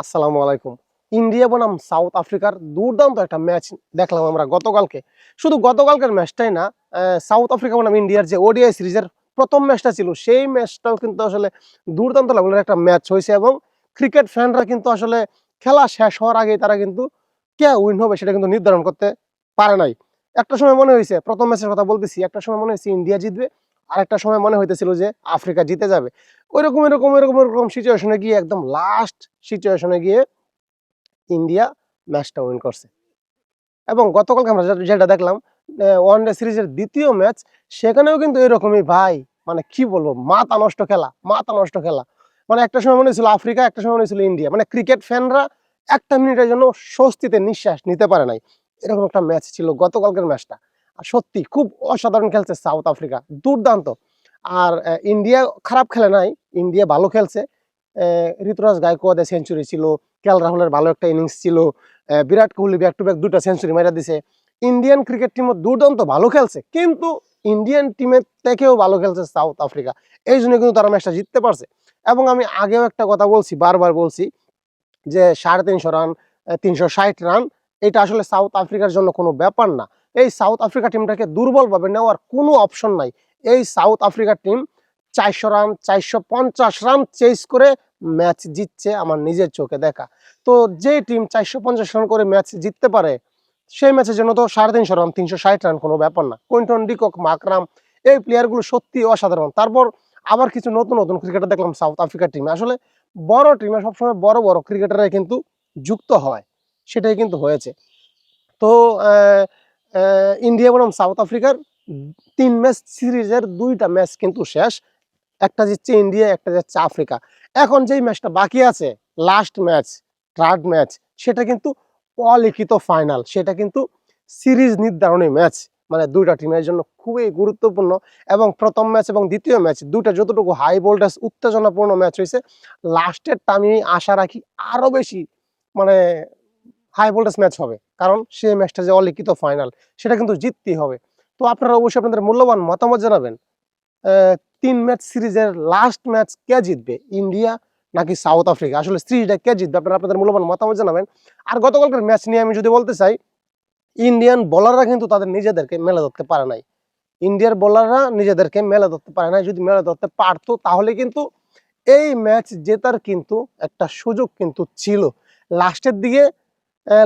আসসালামু আলাইকুম। ইন্ডিয়া বনাম সাউথ আফ্রিকার দুর্দান্ত একটা ম্যাচ দেখলাম আমরা গতকালকে। শুধু গতকালকের ম্যাচটাই না সাউথ আফ্রিকা বনাম ইন্ডিয়ার যে ওডিআই সিরিজের প্রথম ম্যাচটা ছিল, সেই ম্যাচটাও কিন্তু আসলে দুর্দান্ত লেভেলের একটা ম্যাচ হয়েছে এবং ক্রিকেট ফ্যানরা কিন্তু আসলে খেলা শেষ হওয়ার আগেই তারা কিন্তু কে উইন হবে সেটা কিন্তু নির্ধারণ করতে পারে নাই। একটা সময় মনে হয়েছে, প্রথম ম্যাচের কথা বলতেছি, একটা সময় মনে হয়েছে ইন্ডিয়া জিতবে আর একটা সময় মনে হইতেছিল যে আফ্রিকা জিতে যাবে। ওইরকম, এরকম এরকম এরকম সিচুয়েশনে গিয়ে একদম লাস্ট সিচুয়েশনে গিয়ে ইন্ডিয়া ম্যাচটা উইন করছে। এবং গতকালকে আমরা যেটা- দেখলাম ওয়ান ডে সিরিজের দ্বিতীয় ম্যাচ সেখানেও কিন্তু এরকমই ভাই মানে কি বলব, মাথা নষ্ট খেলা, মাথা নষ্ট খেলা। মানে একটা সময় মনে হয়েছিল আফ্রিকা, একটা সময় মনে হয়েছিল ইন্ডিয়া মানে ক্রিকেট ফ্যানরা একটা মিনিটের জন্য স্বস্তিতে নিঃশ্বাস নিতে পারে নাই। এরকম একটা ম্যাচ ছিল গতকালকের ম্যাচটা সত্যি খুব অসাধারণ খেলছে সাউথ আফ্রিকা, দুর্দান্ত। আর ইন্ডিয়া খারাপ খেলে নাই, ইন্ডিয়া ভালো খেলছে। ঋতুরাজ গায়কোয়াদের সেঞ্চুরি ছিল কেল রাহুলের ভালো একটা ইনিংস ছিল Virat Kohli back to back দুটা সেঞ্চুরি মারা দিছে। ইন্ডিয়ান ক্রিকেট টিমও দুর্দান্ত, ভালো খেলছে, কিন্তু ইন্ডিয়ান টিমের থেকেও ভালো খেলছে সাউথ আফ্রিকা। এই জন্য কিন্তু তারা ম্যাচটা জিততে পারছে। এবং আমি আগেও একটা কথা বলছি, বারবার বলছি যে সাড়ে তিনশো রান তিনশো ষাট রান এটা আসলে সাউথ আফ্রিকার জন্য কোনো ব্যাপার না। এই সাউথ আফ্রিকা টিমটাকে দুর্বলভাবে নেওয়ার কোনো অপশন নাই। এই সাউথ আফ্রিকা টিম চারশো রান, চারশো পঞ্চাশ রান চেস করে ম্যাচ জিতছে আমার নিজের চোখে দেখা। তো যে টিম চারশো পঞ্চাশ রান করে ম্যাচ জিততে পারে, সেই ম্যাচের জন্য তো সাড়ে তিনশো রান, তিনশো ষাট রান কোনো ব্যাপার না। কুইন্টন ডিকক, মাকরাম, এই প্লেয়ারগুলো সত্যি অসাধারণ। তারপর আবার কিছু নতুন নতুন ক্রিকেটার দেখলাম সাউথ আফ্রিকা টিমে। আসলে বড় টিমে সবসময় বড় বড় ক্রিকেটাররা কিন্তু যুক্ত হয়, সেটাই কিন্তু হয়েছে। তো ইন্ডিয়া বনাম সাউথ আফ্রিকার তিন ম্যাচ সিরিজের দুইটা ম্যাচ কিন্তু শেষ। একটা জিতছে ইন্ডিয়া একটা যাচ্ছে আফ্রিকা। এখন যেই ম্যাচটা বাকি আছে লাস্ট ম্যাচ থার্ড ম্যাচ সেটা কিন্তু অলিখিত ফাইনাল সেটা কিন্তু সিরিজ নির্ধারণী ম্যাচ মানে দুইটা টিমের জন্য খুবই গুরুত্বপূর্ণ। এবং প্রথম ম্যাচ এবং দ্বিতীয় ম্যাচ দুইটা যতটুকু হাই ভোল্টেজ উত্তেজনাপূর্ণ ম্যাচ হয়েছে লাস্টেরটা আমি আশা রাখি আরও বেশি মানে হাই ভোল্টেজ ম্যাচ হবে। কারণ সেই ম্যাচটা যে অলিখিত ফাইনাল সেটা কিন্তু জিততেই হবে। তো আপনারা অবশ্যই আপনাদের মূল্যবান মতামত জানাবেন তিন ম্যাচ সিরিজের লাস্ট ম্যাচ কে জিতবে, ইন্ডিয়া নাকি সাউথ আফ্রিকা? আসলে সিরিজটা কে জিতবে, আপনারা আপনাদের মূল্যবান মতামত জানাবেন। আর গতকালকার ম্যাচ নিয়ে আমি যদি বলতে চাই, ইন্ডিয়ান বোলাররা কিন্তু তাদের নিজেদেরকে মেলে ধরতে পারে নাই। ইন্ডিয়ার বোলাররা নিজেদেরকে মেলে ধরতে পারে নাই। যদি মেলে ধরতে পারতো, তাহলে কিন্তু এই ম্যাচ জেতার কিন্তু একটা সুযোগ কিন্তু ছিল। লাস্টের দিকে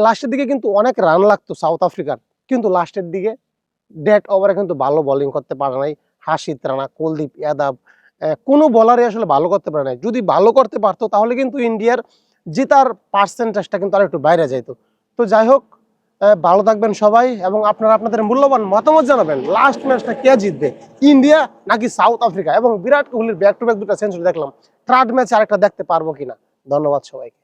লাস্টের দিকে কিন্তু অনেক রান লাগতো সাউথ আফ্রিকার কিন্তু লাস্টের দিকে ডেট ওভারে কিন্তু ভালো বোলিং করতে পারে নাই। হাসিত রানা কুলদীপ যাদব কোনো বলারই আসলে ভালো করতে পারে নাই। যদি ভালো করতে পারতো, তাহলে কিন্তু ইন্ডিয়ার জেতার পার্সেন্টেজটা কিন্তু আর একটু বাইরে যাইতো। তো যাই হোক ভালো থাকবেন সবাই এবং আপনারা আপনাদের মূল্যবান মতামত জানাবেন। লাস্ট ম্যাচটা কে জিতবে? ইন্ডিয়া নাকি সাউথ আফ্রিকা এবং বিরাট কোহলির ব্যাক টু ব্যাক দুটো সেঞ্চুরি দেখলাম। থার্ড ম্যাচ আরেকটা দেখতে পারব কিনা? ধন্যবাদ সবাইকে।